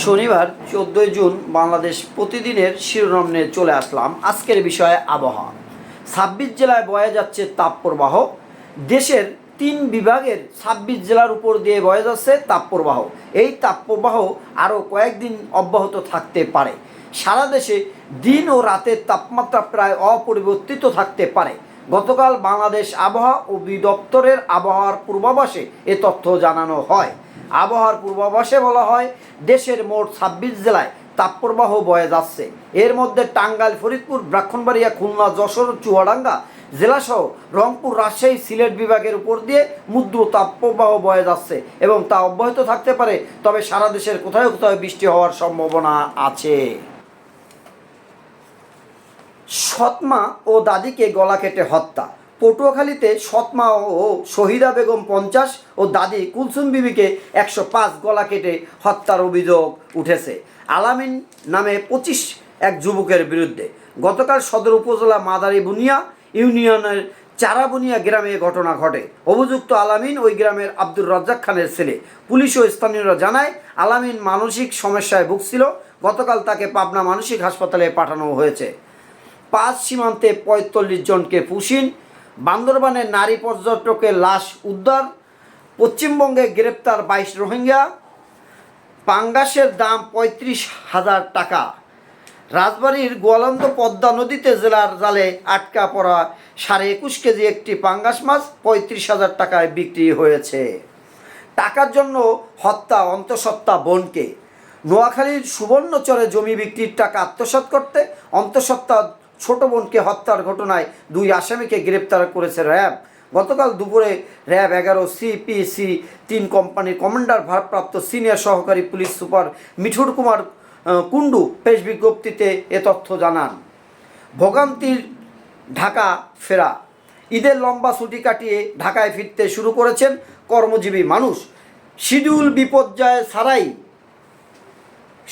শনিবার চোদ্দোই জুন বাংলাদেশ প্রতিদিনের শিরোনাম নিয়ে চলে আসলাম। আজকের বিষয়ে আবহাওয়া। ছাব্বিশ জেলায় বয়ে যাচ্ছে তাপপ্রবাহ। দেশের তিন বিভাগের ছাব্বিশ জেলার উপর দিয়ে বয়ে যাচ্ছে তাপপ্রবাহ। এই তাপপ্রবাহ আরও কয়েকদিন অব্যাহত থাকতে পারে। সারা দেশে দিন ও রাতের তাপমাত্রা প্রায় অপরিবর্তিত থাকতে পারে। গতকাল বাংলাদেশ আবহাওয়া অধিদপ্তরের আবহাওয়ার পূর্বাভাসে এ তথ্য জানানো হয়। আবহাওয়ার পূর্বাভাসে বলা হয়, দেশের মোট ছাব্বিশ জেলায় তাপপ্রবাহ বয়ে যাচ্ছে। এর মধ্যে টাঙ্গাইল, ফরিদপুর ব্রাহ্মণবাড়িয়া খুলনা, যশোর, চুয়াডাঙ্গা জেলাসহ রংপুর, রাজশাহী, সিলেট বিভাগের উপর দিয়ে মুদ্র তাপপ্রবাহ বয়ে যাচ্ছে এবং তা অব্যাহত থাকতে পারে, তবে সারা দেশের কোথায় কোথাও বৃষ্টি হওয়ার সম্ভাবনা আছে। সৎমা ও দাদিকে গলা কেটে হত্যা। পটুয়াখালীতে সৎমা ও শহীদা বেগম পঞ্চাশ ও দাদি কুলসুম বিবিকে একশো পাঁচ গলা কেটে হত্যার অভিযোগ উঠেছে। আলামিন নামে পঁচিশ এক যুবকের বিরুদ্ধে। গতকাল সদর উপজেলা মাদারি বুনিয়া ইউনিয়নের চারাবুনিয়া গ্রামে ঘটনা ঘটে। অভিযুক্ত আলামিন ওই গ্রামের আব্দুর রাজ্জাক খানের ছেলে। পুলিশ ও স্থানীয়রা জানায়, আলামিন মানসিক সমস্যায় ভুগছিল। গতকাল তাকে পাবনা মানসিক হাসপাতালে পাঠানো হয়েছে। পাঁচ সীমান্তে পঁয়তাল্লিশ জনকে পুষিন। বান্দরবানের নারী পর্যটকের লাশ উদ্ধার। পশ্চিমবঙ্গে গ্রেপ্তার বাইশ রোহিঙ্গা। পাঙ্গাসের দাম পঁয়ত্রিশ হাজার টাকা। রাজবাড়ির গোয়ালন্দ পদ্মা নদীতে জেলার জালে আটকা পড়া সাড়ে একুশ কেজি একটি পাঙ্গাস মাছ পঁয়ত্রিশ হাজার টাকায় বিক্রি হয়েছে। টাকার জন্য হত্যা অন্তঃসত্ত্বা বোনকে। নোয়াখালীর সুবর্ণচরে জমি বিক্রির টাকা আত্মসাৎ করতে অন্তঃসত্ত্বা ছোট বোনকে হত্যার ঘটনায় দুই আসামিকে গ্রেপ্তার করেছে র্যাব। গতকাল দুপুরে র্যাব এগারো সিপিসি তিন কোম্পানির কমান্ডার, ভারপ্রাপ্ত সিনিয়র সহকারী পুলিশ সুপার মিঠুর কুমার কুণ্ডু প্রেস বিজ্ঞপ্তিতে এ তথ্য জানান। ভোগান্তির ঢাকা ফেরা। ঈদের লম্বা ছুটি কাটিয়ে ঢাকায় ফিরতে শুরু করেছেন কর্মজীবী মানুষ। শিডিউল বিপর্যয় ছাড়াই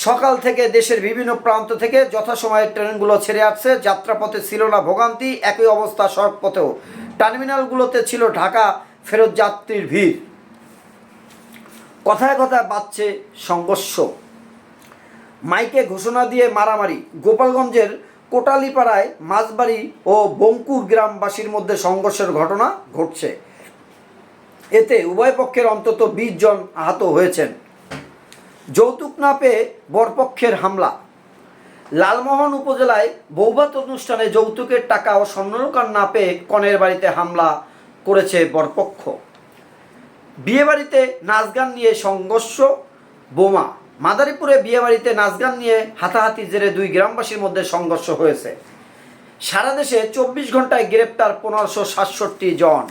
সকাল থেকে দেশের বিভিন্ন প্রান্ত থেকে যথাসময়ে ট্রেনগুলো ছেড়ে আসছে। যাত্রাপথে ছিল না ভোগান্তি, একই অবস্থা সড়কপথেও। টার্মিনালগুলোতে ছিল ঢাকা ফেরত যাত্রীর ভিড়। কথায় কথায় বাড়ছে সংঘর্ষ। মাইকে ঘোষণা দিয়ে মারামারি। গোপালগঞ্জের কোটালিপাড়ায় মাঝবাড়ি ও বঙ্কুর গ্রামবাসীর মধ্যে সংঘর্ষের ঘটনা ঘটছে। এতে উভয় পক্ষের অন্তত বিশ জন আহত হয়েছেন। যৌতুক না পেয়ে বরপক্ষের হামলা। লালমোহন উপজেলায় বৌভাত অনুষ্ঠানে যৌতুকের টাকা ও স্বর্ণলোকার না পেয়ে কনের বাড়িতে হামলা করেছে বরপক্ষ। বিয়েবাড়িতে নাচ গান নিয়ে সংঘর্ষ, বোমা। মাদারীপুরে বিয়েবাড়িতে নাচ গান নিয়ে হাতাহাতি জেরে দুই গ্রামবাসীর মধ্যে সংঘর্ষ হয়েছে। সারা দেশে চব্বিশ ঘন্টায় গ্রেপ্তার পনেরোশো সাতষট্টি জন।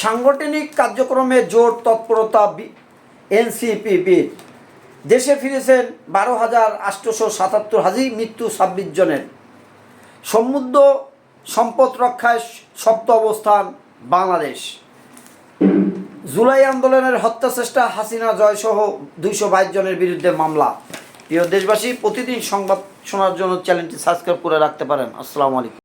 সাংগঠনিক কার্যক্রমে জোর তৎপরতা এনসিপিবির দেশে ফিরেছেন বারো হাজার আটশোশো সাতাত্তর হাজি, মৃত্যু ছাব্বিশ জনের। সমুদ্র সম্পদ রক্ষায় সপ্ত অবস্থান বাংলাদেশ। জুলাই আন্দোলনের হত্যা চেষ্টা হাসিনা জয়সহ দুইশো বাইশ জনের বিরুদ্ধে মামলা। প্রিয় দেশবাসী, প্রতিদিন সংবাদ শোনার জন্য চ্যানেলটি সাবস্ক্রাইব করে রাখতে পারেন। আসসালামু আলাইকুম।